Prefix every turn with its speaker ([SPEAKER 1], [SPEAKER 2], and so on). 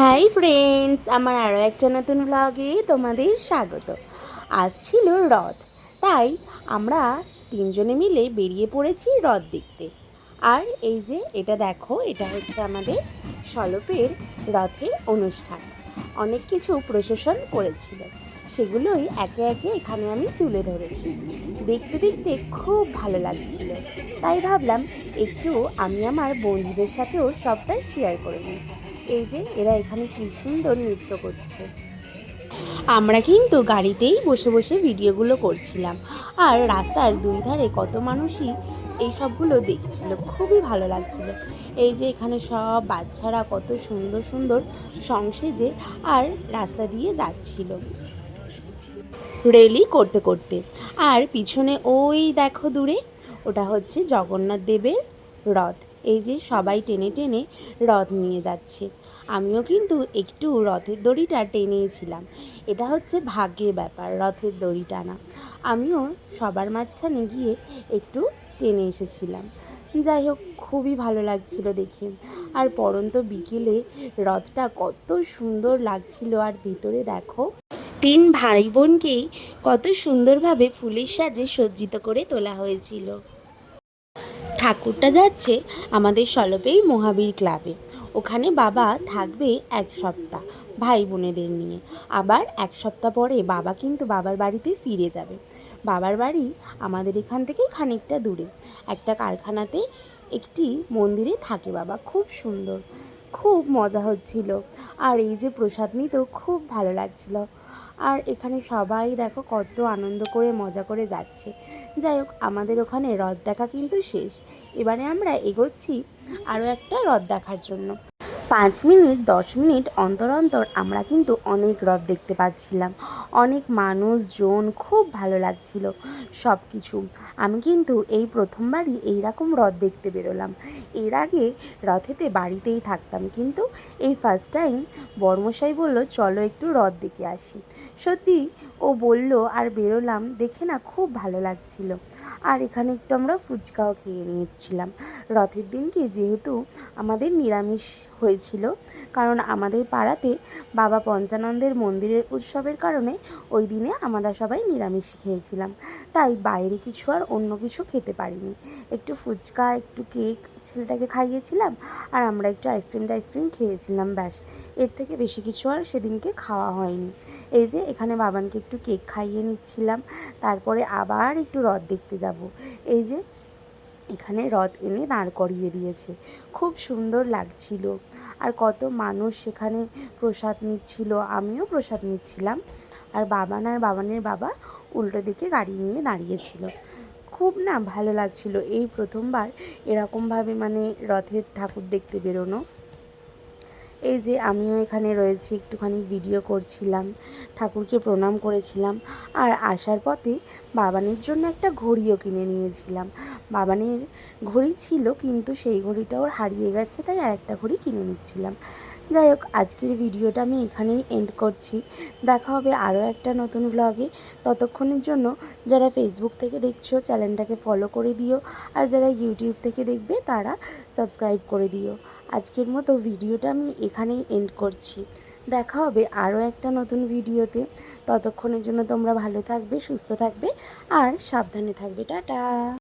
[SPEAKER 1] Hi friends আমার আরও একটা নতুন ব্লগে তোমাদের স্বাগত। আজ ছিল রথ। তাই আমরা তিনজনে মিলে বেরিয়ে পড়েছি রথ দেখতে। আর এই যে এটা দেখো, এটা হচ্ছে আমাদের সলপের রথের অনুষ্ঠান। অনেক কিছু প্রশাসন করেছিল। সেগুলোই একে একে এখানে আমি তুলে ধরেছি। দেখতে দেখতে খুব ভালো লাগছিল। তাই ভাবলাম একটু আমি আমার বন্ধুদের সাথেও সবটা শেয়ার করে নিই। এই যে, এরা এখানে কি সুন্দর নৃত্য করছে। আমরা কিন্তু গাড়িতেই বসে বসে ভিডিওগুলো করছিলাম। আর রাস্তার দুই ধারে কত মানুষই এই সবগুলো দেখছিল। খুবই ভালো লাগছিল। এই যে, এখানে সব বাচ্চারা কত সুন্দর সুন্দর সংসেজে আর রাস্তা দিয়ে যাচ্ছিল। রেলি করতে করতে। আর পিছনে ওই দেখো দূরে, ওটা হচ্ছে জগন্নাথ দেবের রথ। এই যে সবাই টেনে টেনে রথ নিয়ে যাচ্ছে। আমিও কিন্তু একটু রথের দড়িটা টেনেছিলাম। এটা হচ্ছে ভাগ্যের ব্যাপার, রথের দড়ি টানা আমিও সবার মাঝখানে গিয়ে একটু টেনে এসেছিলাম। যাই হোক, খুবই ভালো লাগছিল দেখে। আর পরন্ত বিকেলে রথটা কত সুন্দর লাগছিল। আর ভিতরে দেখো, তিন ভাই বোনকেই কত সুন্দরভাবে ফুলের সাজে সজ্জিত করে তোলা হয়েছিল। ঠাকুরটা যাচ্ছে আমাদের সলপেই মহাবীর ক্লাবে। ওখানে বাবা থাকবে এক সপ্তাহ ভাই বোনেদের নিয়ে। আবার এক সপ্তাহ পরে বাবা কিন্তু বাবার বাড়িতে ফিরে যাবে। বাবার বাড়ি আমাদের এখান থেকে খানিকটা দূরে। একটা কারখানাতে একটি মন্দিরে থাকে বাবা, খুব সুন্দর। খুব মজা হচ্ছিল। আর এই যে প্রসাদ নিতেও খুব ভালো লাগছিল। আর এখানে সবাই দেখো কত আনন্দ করে, মজা করে যাচ্ছে। যাই হোক, আমাদের ওখানে হ্রদ দেখা কিন্তু শেষ। এবারে আমরা এগোচ্ছি আরও একটা হ্রদ দেখার জন্য। পাঁচ মিনিট, দশ মিনিট অন্তর অন্তর আমরা কিন্তু অনেক হ্রদ দেখতে পাচ্ছিলাম। অনেক মানুষজন খুব ভালো লাগছিল সব কিছু আমি কিন্তু এই প্রথমবারই এইরকম হ্রদ দেখতে বেরোলাম। এর আগে রথেতে বাড়িতেই থাকতাম কিন্তু এই ফার্স্ট টাইম বর্মশাই বলল, চলো একটু হ্রদ দেখে আসি। সত্যি ও বলল, আর বেরোলাম। দেখে না খুব ভালো লাগছিল। আর এখানে একটু আমরা ফুচকাও খেয়ে নিয়েছিলাম রথের দিনকে যেহেতু আমাদের নিরামিষ হয়েছিল, কারণ আমাদের পাড়াতে বাবা পঞ্চানন্দের মন্দিরের উৎসবের কারণে ওই দিনে আমরা সবাই নিরামিষ খেয়েছিলাম। তাই বাইরে কিছু আর অন্য কিছু খেতে পারিনি। একটু ফুচকা, একটু কেক ছেলেটাকে খাইয়েছিলাম আর আমরা একটু আইসক্রিম টাইসক্রিম খেয়েছিলাম, ব্যাস। এর থেকে বেশি কিছু আর সেদিনকে খাওয়া হয়নি। এই যে এখানে বাবানকে একটু কেক খাইয়ে নিচ্ছিলাম, তারপরে আবার একটু হ্রদ দেখতে যাব। এই যে এখানে রথ এনে দাঁড় করিয়ে দিয়েছে। খুব সুন্দর লাগছিল। আর কত মানুষ সেখানে প্রসাদ নিচ্ছিল, আমিও প্রসাদ নিচ্ছিলাম। আর বাবান আর বাবানের বাবা উল্টো দিকে গাড়ি নিয়ে দাঁড়িয়েছিল। খুব না ভালো লাগছিল এই প্রথমবার এরকমভাবে মানে রথের ঠাকুর দেখতে বেরোনো। এই যে আমিও এখানে রয়েছি, একটুখানি ভিডিও করছিলাম, ঠাকুরকে প্রণাম করেছিলাম, আর আসার পথে বাবানের জন্য একটা ঘড়িও কিনে নিয়েছিলাম। বাবানের ঘড়ি ছিল, কিন্তু সেই ঘড়িটা ওর হারিয়ে গেছে, তাই আর একটা ঘড়ি কিনে নিচ্ছিলাম। যাই হোক, আজকের ভিডিওটা আমি এখানেই এন্ড করছি। দেখা হবে আরও একটা নতুন ব্লগে ততক্ষণের জন্য যারা ফেসবুক থেকে দেখছ চ্যানেলটাকে ফলো করে দিও, আর যারা ইউটিউব থেকে দেখবে, তারা সাবস্ক্রাইব করে দিও। আজকের মতো ভিডিওটা আমি এখানেই এন্ড করছি। দেখা হবে আরও একটা নতুন ভিডিওতে। ততক্ষণের জন্য তোমরা ভালো থাকবে, সুস্থ থাকবে আর সাবধানে থাকবে। টাটা!